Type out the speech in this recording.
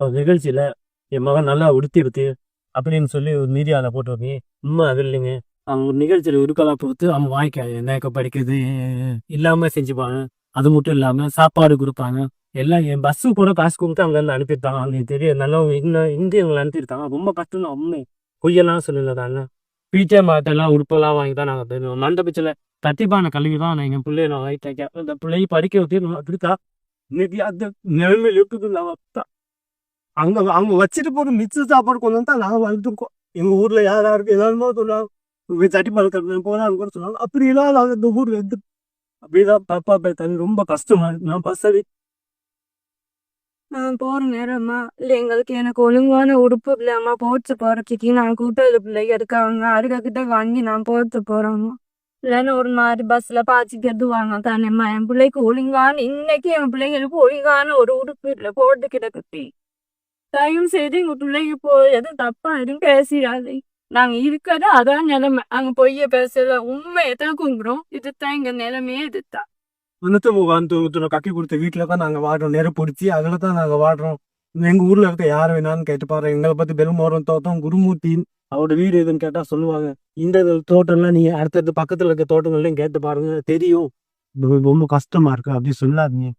ஒரு நிகழ்ச்சியில் என் மகன் நல்லா உடுத்திருத்து அப்படின்னு சொல்லி ஒரு மீடியாவில் போட்டிருக்கேன் உண்மை அது இல்லைங்க. அவங்க ஒரு நிகழ்ச்சியில் உருக்கலாக பொறுத்து அவன் வாய்க்க என்ன படிக்கிறது? இல்லாமல் செஞ்சுப்பாங்க. அது மட்டும் இல்லாமல் சாப்பாடு கொடுப்பாங்க. எல்லாம் என் பஸ்ஸு கூட காசு கொடுத்து அங்கேருந்து அனுப்பியிருக்காங்க அவங்களுக்கு தெரியும் நல்லா இன்னும் இந்தியவங்களை அனுப்பியிருக்காங்க ரொம்ப கஷ்டம் தான். உண்மை. பொய்யெல்லாம் சொல்லலை தானே. பீச்சே மாட்டெல்லாம் உடுப்பெல்லாம் வாங்கி தான் நாங்கள் தருவோம். மண்டபத்தில் தட்டிப்பான கல்வி தான் நான் எங்கள் பிள்ளைய நான் வாங்கிட்டேன் அந்த பிள்ளையை படிக்க வச்சு அப்படித்தான் அப்படித்தா இன்னைக்கு அந்த நிலைமையில் இருக்குது நான் அங்க அவங்க வச்சுட்டு போற மிச்ச சாப்பாடு கொண்டு வந்து தான் நாங்கள் வளர்த்துருக்கோம் எங்க ஊர்ல யார் யாருக்கு ஏதாவது சொன்னாங்க தட்டி பழக்கிறது போனான்னு கூட சொன்னாங்க அப்படி இல்லாத அந்த ஊர் இருந்து அப்படிதான் பாப்பா போய் தண்ணி ரொம்ப கஷ்டமா இருக்கு. நான் பஸ் நான் போற நேரம்மா இல்ல எங்களுக்கு எனக்கு ஒழுங்கான உடுப்பு இல்லாம போட்டு போறதுக்கு நான் கூட்டது பிள்ளைங்க இருக்காங்க. அருகக்கிட்ட வாங்கி நான் போட்டு போறோம் இல்லைன்னா ஒரு மாதிரி பஸ்ல பாய்ச்சிக்கிறது வாங்க தானேம்மா என் பிள்ளைக்கு ஒழுங்கான இன்னைக்கு என் பிள்ளைங்களுக்கு ஒழுங்கான ஒரு உடுப்பு இல்லை போட்டு கிடக்குது தயவு செய்து எங்க பிள்ளைங்க போ எதுவும் தப்பா எதுவும் பேசிடாது. நாங்க இருக்கிறது அதான் நிலைமை. அங்க பொய்ய பேசுறத உண்மை தான் குங்குறோம் இதுதான் எங்க நிலைமையே இதுதான். வந்துட்டு வந்து ஒருத்தனை கக்கி கொடுத்த வீட்டில் தான் நாங்க வாடுறோம். நெருப்பு பிடிச்சி அதில் தான் நாங்க வாடுறோம். எங்க ஊர்ல இருக்க யார் வேணாலும் கேட்டு பாரு. எங்களை பத்தி பெருமோரம் தோட்டம் குருமூர்த்தி அவரோட வீடு எதுன்னு கேட்டா சொல்லுவாங்க. இந்த தோட்டம்லாம் நீங்க அடுத்தடுத்து பக்கத்துல இருக்க தோட்டங்கள்லையும் கேட்டு பாருங்க. தெரியும். ரொம்ப கஷ்டமா இருக்கு. அப்படி சொல்லாதீங்க.